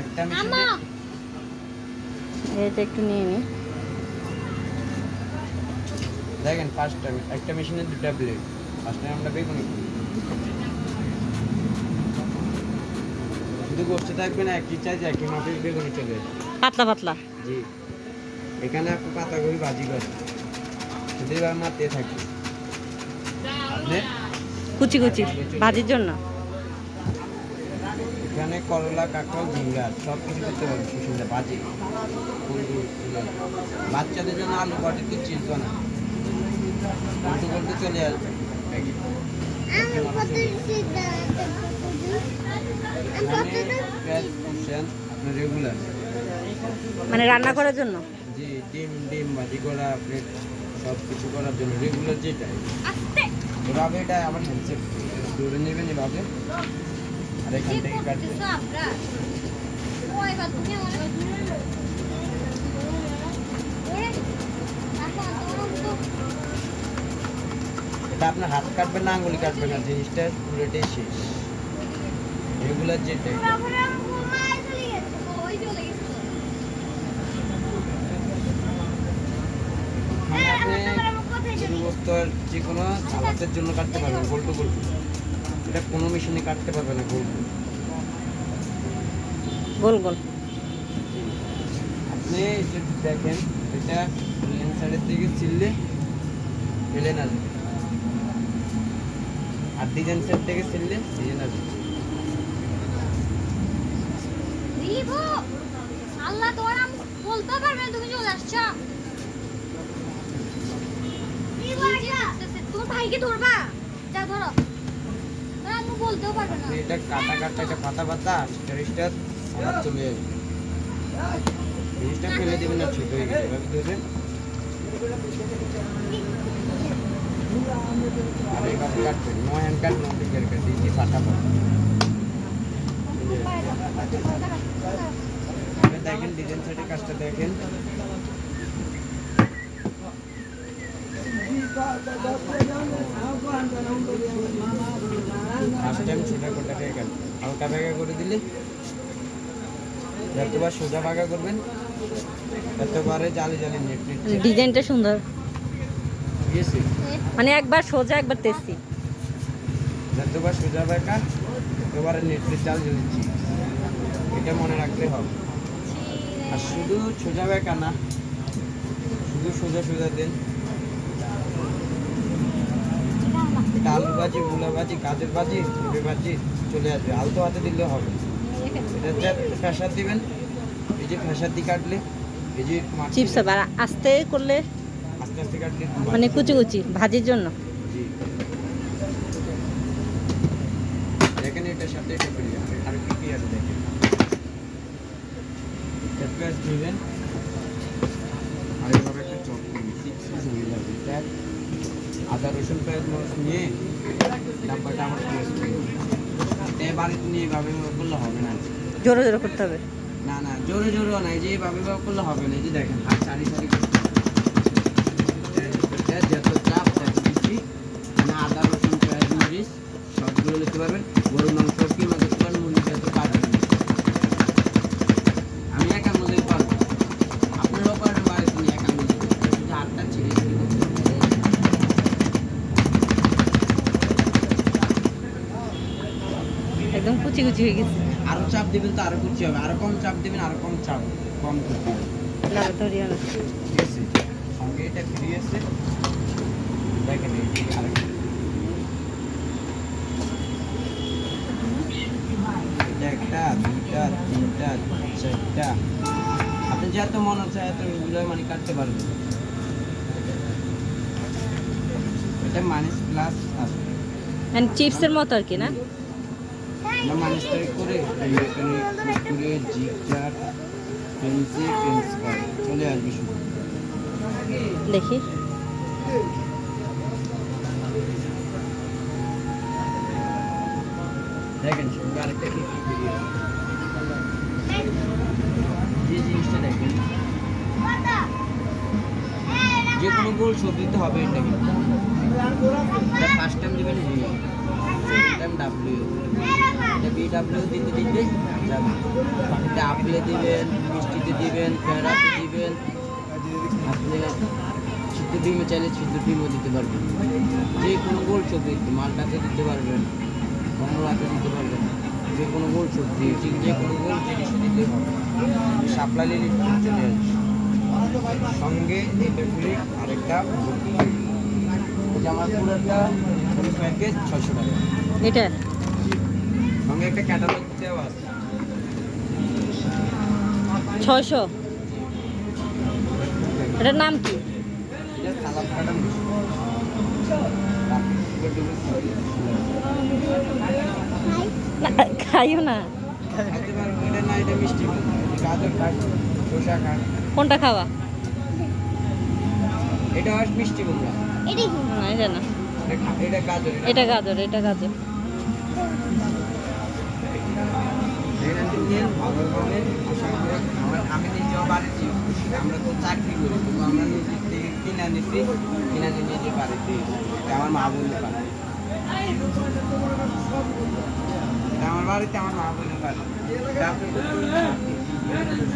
একটা মেশিনে এটা একটু নিয়ে নি। দেখেন ফার্স্ট টাইম একটা মেশিনে দুটা ব্লেড ফার্স্ট টাইম আমরা বেগুনি শুধু করতে থাকবেন একই চাইজ একই মাপের বেগুনি চলে। পাতলা পাতলা। জি। এখানে আপনি পাতাগুলি ভাজি করেন। শুধু এবার মারতে থাকবে। আপনি কুচি কুচি ভাজির জন্য। এখানে করলা কাঁকড়া ঝিঙ্গা সব কিছু করতে পারবেন সুসুন্দর ভাজি। বাচ্চাদের জন্য আলু কটিতে চিজ না উল্টো করতে চলে আসবে। রেগুলার মানে রান্না করার জন্য? জি ডিম ডিম ভাজি করা প্লেট সব কিছু করার জন্য। রেগুলার যেটা এভাবে এটা আমার হ্যান্ডসেট দৌড়ে নেবেন এভাবে আর এখান থেকে কাটবেন এটা আপনার হাত কাটবেন না আঙ্গুলি কাটবেন না জিনিসটা পুরোটাই শেষ। রেগুলার যেটা গরু যে কোনো সালাতের জন্য কাটতে পারবেন গোল্টু গোল্টু এটা কোনো মেশিনে কাটতে পারবে না গোল্টু গোল গোল। আপনি এটা দেখেন এটা লেন সাইডের দিকে ছিললে ফেলে না যাবে আর ডিজাইন সাইড থেকে ছিললে ডিজাইন আসবে আল্লাহ তোমার বলতে পারবে না, তুমি চলে আসছো। তোমার ভাইকে ধরবা। যা ধরো। বলতেও পারবে না। এটা কাটা কাটা এটা পাতা পাতা স্টারিস্টার সালাদ চলে যাবে জিনিসটা ফেলে দেবেন না ছোট হয়ে গেছে এভাবে আর কাটবেন no hand cut no finger cut এই যে পাতা পাতা। দেখেন ডিজাইন সাইডে কাজটা দেখেন। ফার্স্ট টাইম থেকে গেল হালকা ভাগা করে দিলে যতবার সোজা ভাগা করবেন ততবারে জালি জালি নেট নেট ডিজাইনটা সুন্দর। মানে একবার সোজা একবার তেসি যতবার সোজা ভাগা ততবারে নেট জালি জালি এটা মনে রাখতে হবে। আর শুধু সোজা ভাগা না শুধু সোজা সোজা দেন। এটা আলু ভাজি মূলা ভাজি গাজর ভাজি পেঁপে ভাজি চলে আসবে। আলতো হাতে দিলে হবে। এটাতে ফ্যাসার দিবেন এই যে ফ্যাসার দিয়ে কাটলে এই যে চিপস আবার আস্তে করলে আস্তে আস্তে কাটলে মানে কুচি কুচি ভাজির জন্য। দেখেন এটার সাথে এটা আর কি কি আছে দেখেন। পেঁয়াজ দিবেন আর এইভাবে একটা চপ করবেন সিক্স পিস হয়ে যাবে। এটা আদা রসুন পেঁয়াজ মরিচ নিয়ে ডাব্বাটা আমার এটা বাড়িতে নিয়ে এভাবে করলে হবে না। জোরে জোরে করতে হবে? না না জোরে জোরে নাই যে এভাবে বা করলে হবে না এই যে দেখেন হাত সারি সারি যত চাপ তত বেশি আদা রসুন পেঁয়াজ মরিচ সবগুলো নিতে পারবেন। একদম কুচি কুচি হয়ে গেছে। আরও চাপ দেবেন তো আরও কুচি হবে। আরও কম চাপ দেবেন আরও কম চাপ কম না ঠিক আছে সঙ্গে এটা ফ্রি আছে দেখেন এই আরেকটা। একটা দুইটা তিনটা চারটা। আপনি যত মন এত মানে কাটতে পারবেন। এটা মাইনাস প্লাস মানে চিপসের মতো আর কি না? করে এখানে কুকুরে জিগজার করে চলে আসবে শুধু দেখি। দেখেন সঙ্গে আরেকটা কি কি যে জিনিসটা দেখেন যে কোনো গোল ছবি দিতে হবে এটা কিন্তু ফার্স্ট টাইম দেবেন জি সেকেন্ড টাইম ডাব্লিউ এটা দিতে যাবে এটা এটা দিবেন, মিষ্টিতে দিবেন, পেয়ারাতে দিবেন। আপনি সিদ্ধ ডিমে চাইলে সিদ্ধ ডিমও দিতে পারবেন। যে কোনো গোল সবজি মালটাতে দিতে পারবেন কমলাতে দিতে পারবেন। যে কোনো গোল সবজি যে- যে কোনো গোল জিনিস দিতে হবে। শাপলা লিলি চলে সঙ্গে এটা ফ্রি, আরেকটা আমার পুরোটা প্যাকেজ ছশো টাকা। এটা? সঙ্গে একটা ক্যাটালগ দেওয়া আছে ছয়শো। এটার নাম কি? খাইও না। কোনটা খাওয়া এটা মিষ্টি কুমড়া। এটা না। এটা গাজর, এটা গাজর এটা গাজর। আমি নিজেও বাড়িতে আমরা তো চাকরি করি আমরা নিজে থেকে কিনা নিচ্ছি কিনা নিয়ে নিজে আমার মা পারে আমার বাড়িতে আমার মা এটা আপনি